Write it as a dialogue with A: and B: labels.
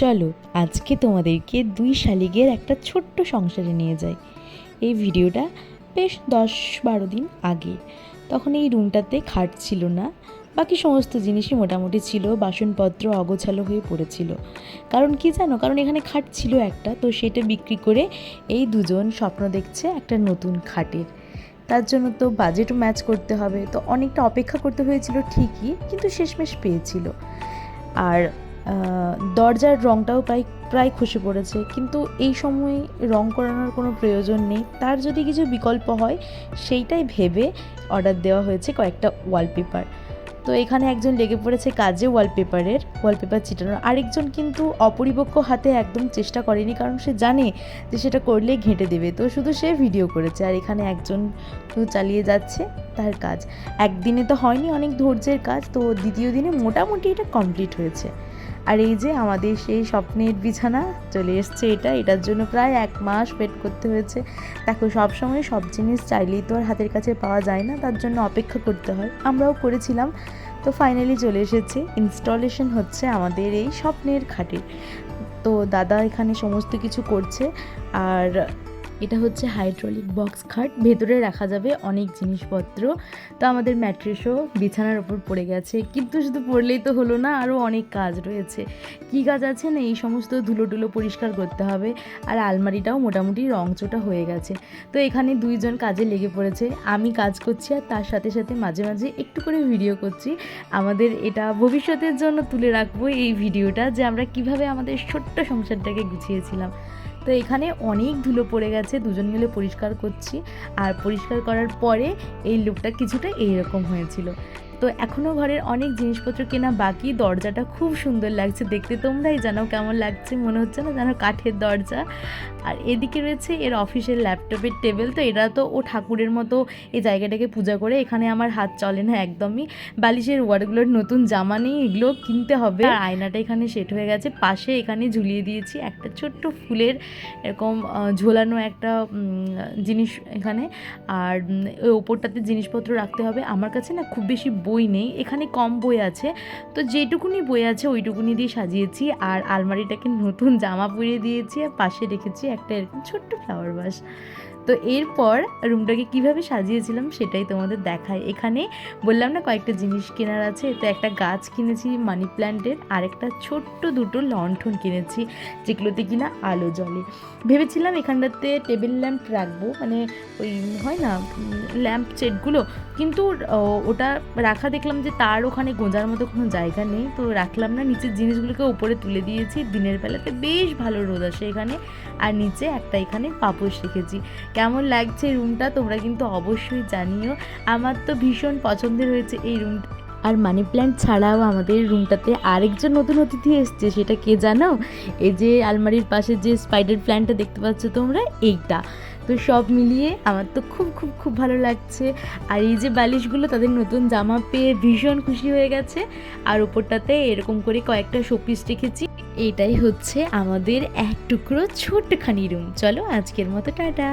A: চলো, আজকে তোমাদেরকে দুই শালিগের একটা ছোট্ট সংসারে নিয়ে যাই। এই ভিডিওটা বেশ দশ বারো দিন আগে। তখন এই রুমটাতে খাট ছিল না, বাকি সমস্ত জিনিসই মোটামুটি ছিল, বাসনপত্র অগোছালো হয়ে পড়েছিল। কারণ কি জানো, কারণ এখানে খাট ছিল একটা, তো সেটা বিক্রি করে এই দুজন স্বপ্ন দেখছে একটা নতুন খাটের। তার জন্য তো বাজেটও ম্যাচ করতে হবে, তো অনেকটা অপেক্ষা করতে হয়েছিল ঠিকই, কিন্তু শেষমেশ পেয়েছিল। আর দরজার রঙটাও প্রায় প্রায় খসে পড়েছে। কিন্তু এই সময়ে রং করানোর কোনো প্রয়োজন নেই। তার যদি কিছু বিকল্প হয়, সেইটাই ভেবে অর্ডার দেওয়া হয়েছে কয়েকটা ওয়ালপেপার তো এখানে একজন লেগে পড়েছে কাজে ওয়ালপেপারের ওয়ালপেপার চিটানোর আরেকজন কিন্তু অপরিপক্ক হাতে একদম চেষ্টা করেনি, কারণ সে জানে যে সেটা করলে ঘেঁটে দেবে। তো শুধু সে ভিডিও করেছে, আর এখানে একজন চালিয়ে যাচ্ছে তার কাজ। একদিনে তো হয়নি অনেক ধৈর্যের কাজ, তো দ্বিতীয় দিনে মোটামুটি এটা কমপ্লিট হয়েছে। আর এই যে আমাদের সেই স্বপ্নের বিছানা চলে এসছে এটা, এটার জন্য প্রায় এক মাস ওয়েট করতে হয়েছে। দেখো সব সময় সব জিনিস চাইলেই তো আর হাতের কাছে পাওয়া যায় না, তার জন্য অপেক্ষা করতে হয়। আমরাও করেছিলাম, তো ফাইনালি চলে এসেছে। ইনস্টলেশন হচ্ছে আমাদের এই স্বপ্নের খাটের। তো দাদা এখানে সমস্ত কিছু করছে, আর এটা হচ্ছে হাইড্রোলিক বক্স খাট। ভেতরে রাখা যাবে অনেক জিনিসপত্র। তো আমাদের ম্যাট্রেসও বিছানার ওপর পড়ে গেছে। কিন্তু শুধু পড়লেই তো হলো না আরও অনেক কাজ রয়েছে। কী কাজ আছে না, এই সমস্ত ধুলো টুলো পরিষ্কার করতে হবে। আর আলমারিটাও মোটামুটি রংচোটা হয়ে গেছে। তো এখানে দুইজন কাজে লেগে পড়েছে। আমি কাজ করছি আর তার সাথে সাথে মাঝে মাঝে একটু করে ভিডিও করছি। আমাদের এটা ভবিষ্যতের জন্য তুলে রাখব এই ভিডিওটা যে আমরা কীভাবে আমাদের ছোট্ট সংসারটাকে গুছিয়েছিলাম। তো এখানে অনেক ধুলো পড়ে গেছে, দুজন মিলে পরিষ্কার করছি। আর পরিষ্কার করার পরে এই লুকটা কিছুটা এইরকম হয়েছিল। তো এখনও ঘরের অনেক জিনিসপত্র কেনা বাকি, দরজাটা খুব সুন্দর লাগছে দেখতে। তোমরাই জানো কেমন লাগছে, মনে হচ্ছে না যেন কাঠের দরজা। আর এদিকে রয়েছে এর অফিসের ল্যাপটপের টেবিল, তো এরা তো ও ঠাকুরের মতো এই জায়গাটাকে পূজা করে, এখানে আমার হাত চলে না একদমই। বালিশের ওয়ার্ডগুলোর নতুন জামা নেই, এগুলো কিনতে হবে। আর আয়নাটা এখানে সেট হয়ে গেছে, পাশে এখানে ঝুলিয়ে দিয়েছি একটা ছোট্ট ফুলের এরকম ঝোলানো একটা জিনিস এখানে। আর ওই ওপরটাতে জিনিসপত্র রাখতে হবে। আমার কাছে না খুব বেশি বই নেই, এখানে কম বই আছে। তো যেটুকুনি বই আছে ওইটুকুনি দিয়ে সাজিয়েছি আর আলমারিটাকে নতুন জামা পরিয়ে দিয়েছি আর পাশে রেখেছি একটা এরকম ছোট্ট ফ্লাওয়ার বাস তো এরপর রুমটাকে কীভাবে সাজিয়েছিলাম সেটাই তোমাদের দেখায় এখানে বললাম না কয়েকটা জিনিস কেনার আছে? তো একটা গাছ কিনেছি মানি প্ল্যান্টের আর একটা ছোট্ট দুটো লণ্ঠন কিনেছি, যেগুলোতে কিনা আলো জ্বলে। ভেবেছিলাম এখানটাতে টেবিল ল্যাম্প রাখব মানে ওই হয় না ল্যাম্প সেটগুলো কিন্তু ওটা রাখা দেখলাম যে তার ওখানে গোঁজার মতো কোনো জায়গা নেই। তো রাখলাম না, নিচের জিনিসগুলোকে উপরে তুলে দিয়েছি। দিনের বেলাতে বেশ ভালো রোদ আসে এখানে। আর নিচে একটা এখানে পাপোশ রেখেছি। কেমন লাগছে রুমটা তোমরা কিন্তু অবশ্যই জানিও। আমার তো ভীষণ পছন্দের হয়েছে এই রুমটা আর মানি প্ল্যান্ট ছাড়াও আমাদের রুমটাতে আরেকজন নতুন অতিথি এসছে, সেটা কে জানো? এই যে আলমারির পাশে যে স্পাইডার প্ল্যান্টটা দেখতে পাচ্ছ তোমরা, এইটা। তো সব মিলিয়ে আমার তো খুব খুব খুব ভালো লাগছে। আর এই যে বালিশগুলো, তাদের নতুন জামা পেয়ে ভীষণ খুশি হয়ে গেছে। আর ওপরটাতে এরকম করে কয়েকটা শোপিস রেখেছি। এটাই হচ্ছে আমাদের এক টুকরো ছোট্টখানি রুম চলো আজকের মতো, টাটা।